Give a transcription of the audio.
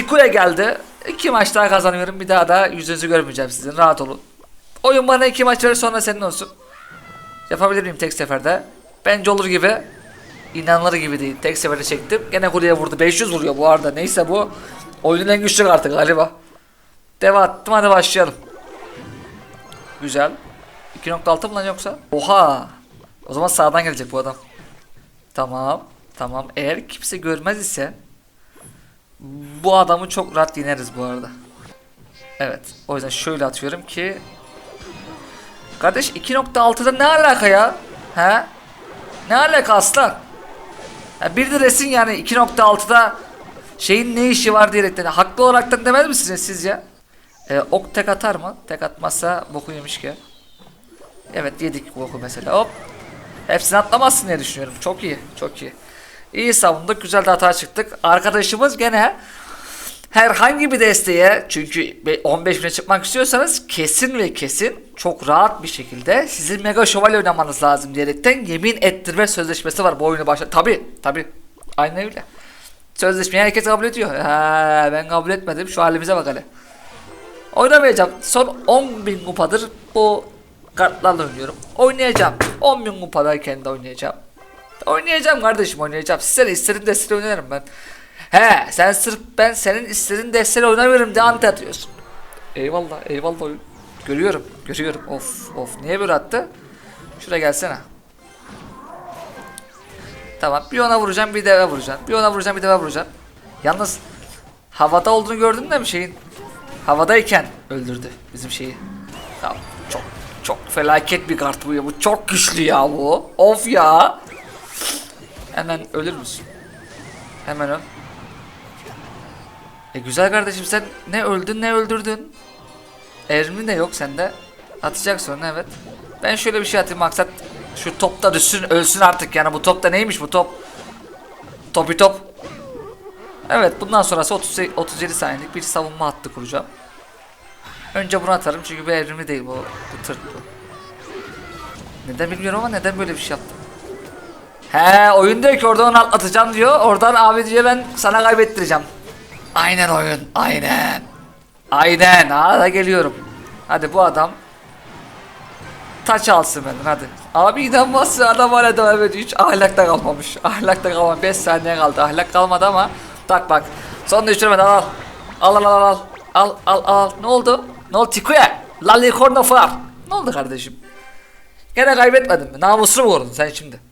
Tikuya geldi. İki maç daha kazanıyorum. Bir daha da yüzünüzü görmeyeceğim sizin. Rahat olun. Oyun bana iki maç verir sonra senin olsun. Yapabilir miyim tek seferde? Bence olur gibi. İnanılır gibi değil. Tek seferde çektim. Gene kuleye vurdu. 500 vuruyor bu arada. Neyse bu. Oyunun en güçlü kartı galiba. Deva attım hadi başlayalım. Güzel. 2.6 mı lan yoksa? Oha. O zaman sağdan gelecek bu adam. Tamam. Tamam. Eğer kimse görmez ise bu adamı çok rahat yeneriz bu arada. Evet. O yüzden şöyle atıyorum ki Kardeş 2.6'da ne alaka ya? He? Ne alaka aslan? Ha, bir de resim yani 2.6'da şeyin ne işi var diyerekten haklı olaraktan demez misiniz sizce? Ee, ok tek atar mı? Tek atmazsa boku yemiş ki. Evet yedik boku mesela hop. Hepsini atlamazsın diye düşünüyorum. Çok iyi. Çok iyi. İyi savunduk. Güzel de hata çıktık. Arkadaşımız gene herhangi bir desteğe çünkü be- 15 bine çıkmak istiyorsanız kesin ve kesin çok rahat bir şekilde sizin mega şövalye oynamanız lazım diyerekten yemin ettirme sözleşmesi var bu oyunu başla. Tabi tabi. Aynen öyle. Sözleşmeyi herkes kabul ediyor. Ha, ben kabul etmedim. Şu halimize bak hele. Oynamayacağım. Son 10 bin kupadır bu kartlarla oynuyorum. Oynayacağım. 10 bin kupadayken de oynayacağım. Oynayacağım kardeşim oynayacağım. De istediğin desteği oynarım ben. He sen sırf ben senin istediğin desteği oynamıyorum diye anti atıyorsun. Eyvallah eyvallah. Görüyorum görüyorum. Of of niye böyle attı? Şuraya gelsene. Tamam bir ona vuracağım bir deve vuracağım. Bir ona vuracağım bir deve vuracağım. Yalnız havada olduğunu gördün bir şeyin. Havadayken öldürdü bizim şeyi. Ya çok çok felaket bir kart bu ya. Bu çok güçlü ya bu. Of ya. Hemen ölür müsün? Hemen öl. E güzel kardeşim sen ne öldün ne öldürdün. Ermi de yok sende. Atacak sonra evet. Ben şöyle bir şey atayım maksat şu topta düşsün ölsün artık yani bu top da neymiş bu top. Topi top. Evet bundan sonrası 30, 37 saniyelik bir savunma hattı kuracağım. Önce bunu atarım çünkü bu evrimi değil bu, bu tırt bu. Neden bilmiyorum ama neden böyle bir şey yaptım. He oyun diyor ki oradan atlatacağım diyor. Oradan abi diyor ben sana kaybettireceğim. Aynen oyun. Aynen. Aynen. Ha da geliyorum. Hadi bu adam taç alsın benden hadi. Abi inanmazsın adam hala devam ediyor. Hiç ahlakta kalmamış. Ahlakta kalmamış. 5 saniye kaldı. Ahlak kalmadı ama tak bak. Son düşürmeden al. Al al al al. Al al al. Ne oldu? Ne oldu Tikuya? La licorno far. Ne oldu kardeşim? Gene kaybetmedin mi? Namusunu mu korudun sen şimdi?